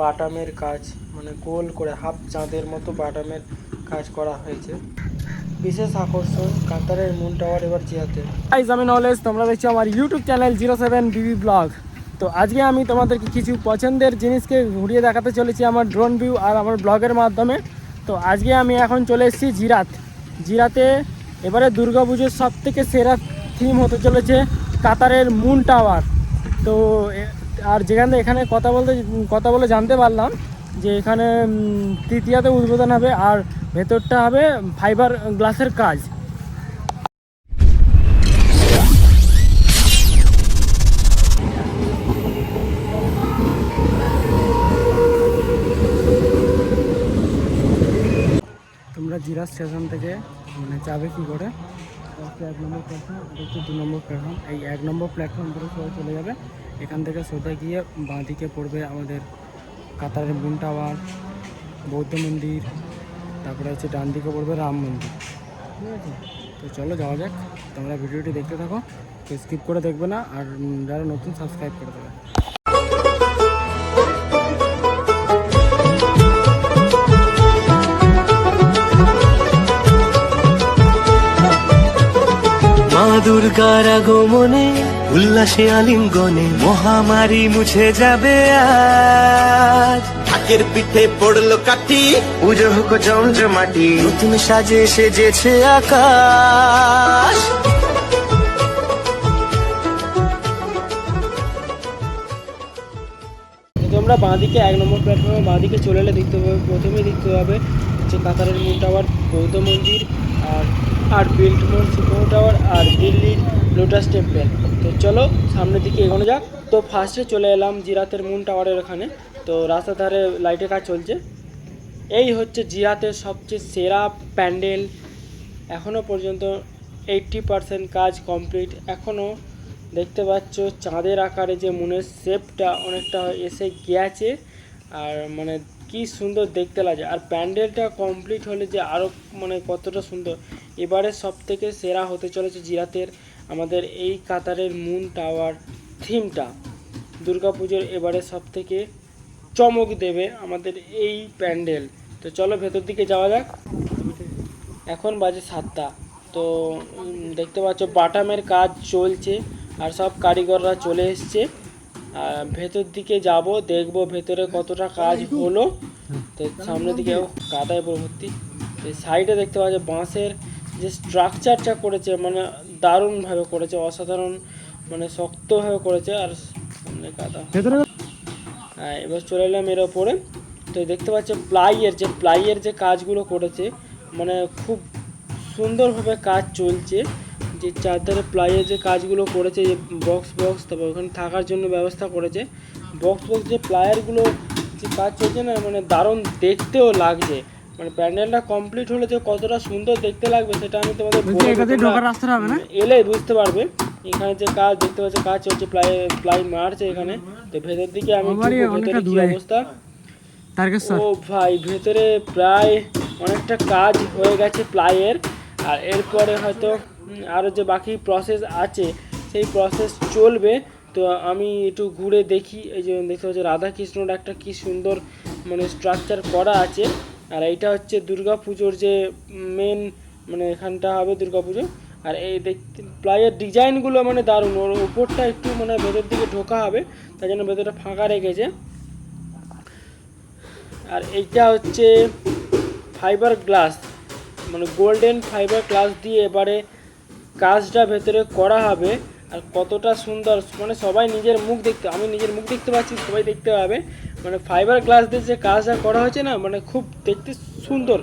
বাটামের কাজ মানে গোল করে হাফ চাঁদের মতো বাটামের কাজ করা হয়েছে। বিশেষ আকর্ষণ কাতারের মুন টাওয়ার এবার জিয়াতে। গাইজ আমি নলেজ, তোমরা দেখছ আমার YouTube channel zero seven BB blog তো আজকে আমি তোমাদেরকে কিছু পছন্দের জিনিসকে ঘুরিয়ে দেখাতে চলেছি আমার ড্রোন ভিউ আর আমার ব্লগের মাধ্যমে। তো আজকে আমি এখন চলে এসেছি জিরাত। জিরাতে এবারে দুর্গাপুজোর সব থেকে সেরা থিম হতে চলেছে কাতারের মুন টাওয়ার। তো আর যেখানে এখানে কথা বলতে, কথা বলে জানতে পারলাম যে এখানে তৃতীয়াতে উদ্বোধন হবে আর ভেতরটা হবে ফাইবার গ্লাসের কাজ। তোমরা জিরা স্টেশন থেকে মানে যাবে কি করে? এক নম্বর প্ল্যাটফর্ম দু নম্বর প্ল্যাটফর্ম এই এক নম্বর প্ল্যাটফর্ম ধরে সবাই চলে যাবে। এখান থেকে সোজা গিয়ে বাঁ দিকে পড়বে আমাদের কাতারের মুন টাওয়ার, বৌদ্ধ মন্দির, তারপরে হচ্ছে ডান দিকে পড়বে রাম মন্দির। ঠিক আছে তো চলো যাওয়া যাক, তোমরা ভিডিওটি দেখতে থাকো স্কিপ করে দেখবে না, আর যারা নতুন সাবস্ক্রাইব করে দেবে। দুর্গার আগমনে উল্লাসে আলিঙ্গনে মহামারী মুছে যাবে আজ। ঢাকের পিঠে পড়ল কাঠি। পুজো হোক জমজমাটি নতুন সাজে সেজেছে আকাশ। তোমরা বাঁদিকে এক নম্বর প্ল্যাটফর্মে বাঁদিকে চলে এলে দেখতে পাবে প্রথমে দেখতে পাবে যে কাতারের মুন টাওয়ার বৌদ্ধ মন্দির আর আর বিল্টমোর সুপার টাওয়ার আর দিল্লির লোটাস টেম্পল। তো চলো, সামনের দিকে এগোনো যাক। তো ফার্স্টে চলে এলাম জিরাতের মুন টাওয়ারের ওখানে। তো রাস্তার ধারে লাইটের কাজ চলছে। এই হচ্ছে জিরাতের সবচেয়ে সেরা প্যান্ডেল। এখনও পর্যন্ত এইটটি পারসেন্ট কাজ কমপ্লিট এখনও দেখতে পাচ্ছ চাঁদের আকারে যে মনের শেপটা অনেকটা এসে গিয়েছে। আর মানে কি সুন্দর দেখতে লাগে আর প্যান্ডেলটা কমপ্লিট হলে যে আরও মানে কতটা সুন্দর। এবারে সব থেকে সেরা হতে চলেছে জিরাতের আমাদের এই কাতারের মুন টাওয়ার থিমটা। দুর্গাপুজোর এবারে সব থেকে চমক দেবে আমাদের এই প্যান্ডেল। তো চলো ভেতর দিকে যাওয়া যাক। এখন বাজে সাতটা। তো দেখতে পাচ্ছ বাটামের কাজ চলছে আর সব কারিগররা চলে এসছে। আর ভেতর দিকে যাব, দেখব ভেতরে কতটা কাজ হলো। তো সামনের দিকে কাদায় ভর্তি। সাইডে দেখতে পাচ্ছ বাঁশের যে স্ট্রাকচারটা করেছে মানে দারুণভাবে করেছে অসাধারণ মানে শক্তভাবে করেছে আর সামনে কাদা হ্যাঁ এবার চলে এলাম এর ওপরে। তো দেখতে পাচ্ছ প্লাইয়ের যে প্লাইয়ের যে কাজগুলো করেছে মানে খুব সুন্দরভাবে কাজ চলছে। যে চারধারে প্লাইয়ের যে কাজগুলো করেছে যে বক্স বক্স তারপর ওখানে থাকার জন্য ব্যবস্থা করেছে। বক্স বক্স যে প্লায়ারগুলো যে কাজ চলছে না মানে দারুণ দেখতেও লাগছে। মানে প্যান্ডেলটা কমপ্লিট হলে যে কতটা সুন্দর দেখতে লাগবে সেটা আমি তোমাদের এলে বুঝতে পারবে। এখানে যে কাজ দেখতে পাচ্ছ কাজ চলছে প্লাই প্লাই মারছে এখানে। তো ভেতর দিকে আমি ভেতরে কি। অবস্থা? ও ভাই ভেতরে প্রায় অনেকটা কাজ হয়ে গেছে প্লাইয়ের। আর এরপরে হয়তো আরও যে বাকি প্রসেস আছে সেই প্রসেস চলবে। তো আমি একটু ঘুরে দেখি এই যে দেখতে পাচ্ছি রাধাকৃষ্ণর একটা কি সুন্দর মানে স্ট্রাকচার করা আছে। আর এইটা হচ্ছে দুর্গা পুজোর যে মেন মানে এখানটা হবে দুর্গা পুজো আর এই দেখতে, প্লাইয়ের ডিজাইনগুলো মানে দারুণ। ওর উপরটা একটু মানে ভেতর দিকে ঢোকা হবে তাই জন্য ভেতরটা ফাঁকা রেখেছে। আর এইটা হচ্ছে ফাইবার গ্লাস মানে গোল্ডেন ফাইবার গ্লাস দিয়ে এবারে কাজটা ভেতরে করা হবে। আর কতটা সুন্দর মানে সবাই নিজের মুখ দেখতে, আমি নিজের মুখ দেখতে পাচ্ছি, সবাই দেখতে পাবে। মানে ফাইবার গ্লাস দিয়ে যে কাজটা করা হয়েছে না মানে খুব দেখতে সুন্দর।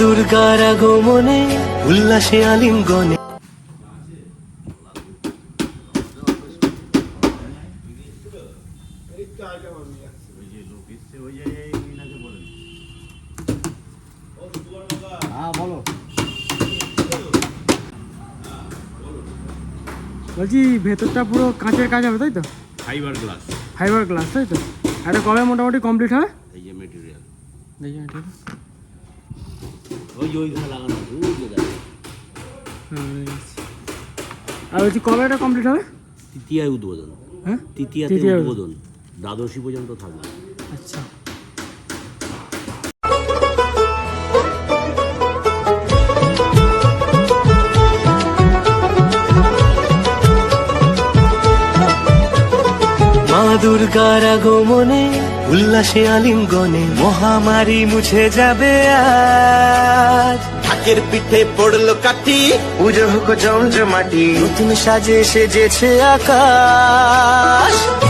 দুর্গার আগমনে, উল্লাসে আলিঙ্গনে হ্যাঁ বলো। বলছি ভেতরটা পুরো কাঁচের কাজ হবে তাই তো? ফাইবার গ্লাস ফাইবার গ্লাস তাই তো? এটা কবে মোটামুটি কমপ্লিট হবে এই যে মেটেরিয়াল ঠিক ওই লাগানো ওই যে। হ্যাঁ, দেখেছি। আর বলছি কবে এটা কমপ্লিট হবে? তৃতীয় উদ্বোধন। হ্যাঁ? তৃতীয়াতে তৃতীয়া উদ্বোধন। দ্বাদশী পর্যন্ত থাকবে। আচ্ছা। মা দুর্গার আগমনে উল্লাসে আলিঙ্গনে মহামারী মুছে যাবে আজ। ঢাকের পিঠে পড়ল কাঠি। পুজো হোক জমজমাটি নতুন সাজে সেজেছে আকাশ।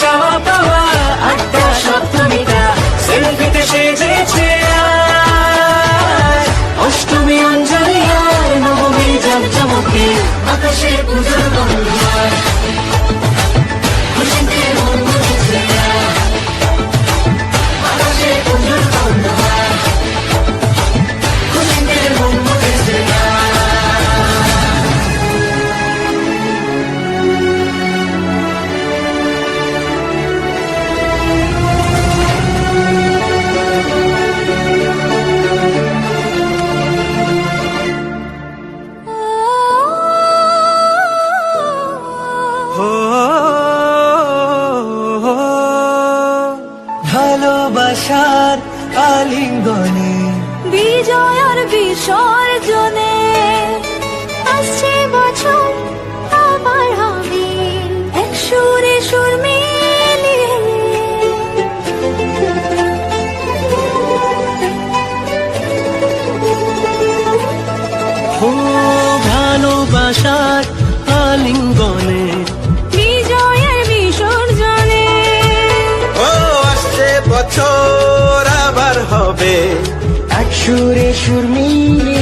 চাওয়া পাওয়া আটটা সপ্তমীটা আলিঙ্গনে বিজয় আর বিসর্জনে আসছে বছর আবার হবে এক সুরে সুর মিলিয়ে। হো ভালোবাসার আলিঙ্গনে। বিজয়ের বিসর্জনে। ও আসছে বছর সুরে সুর মিলিয়ে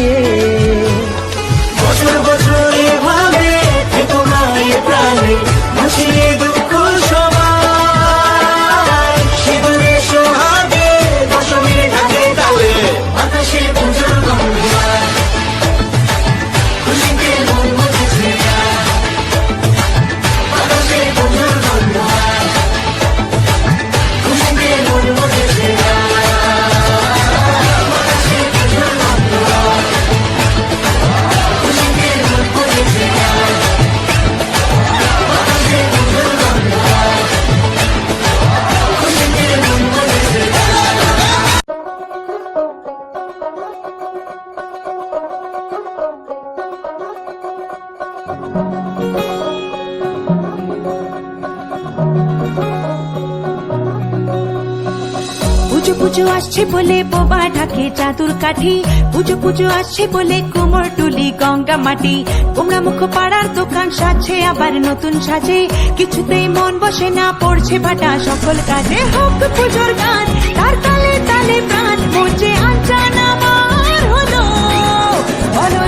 পুজো আসছে বলে বোবা ঢাকে চাদুর কাঠি। পুজো পুজো আসছে বলে কোমর টুলি গঙ্গা মাটি। কুমড়া মুখ পাড়ার দোকান সাজছে, আবার নতুন সাজে। কিছুতেই মন বসে না, পড়ছে ভাটা। সকল কাজে হোক পুজোর গান, তার তালে তালে প্রাণ। পড়ছে আনচান আমার হলো বলো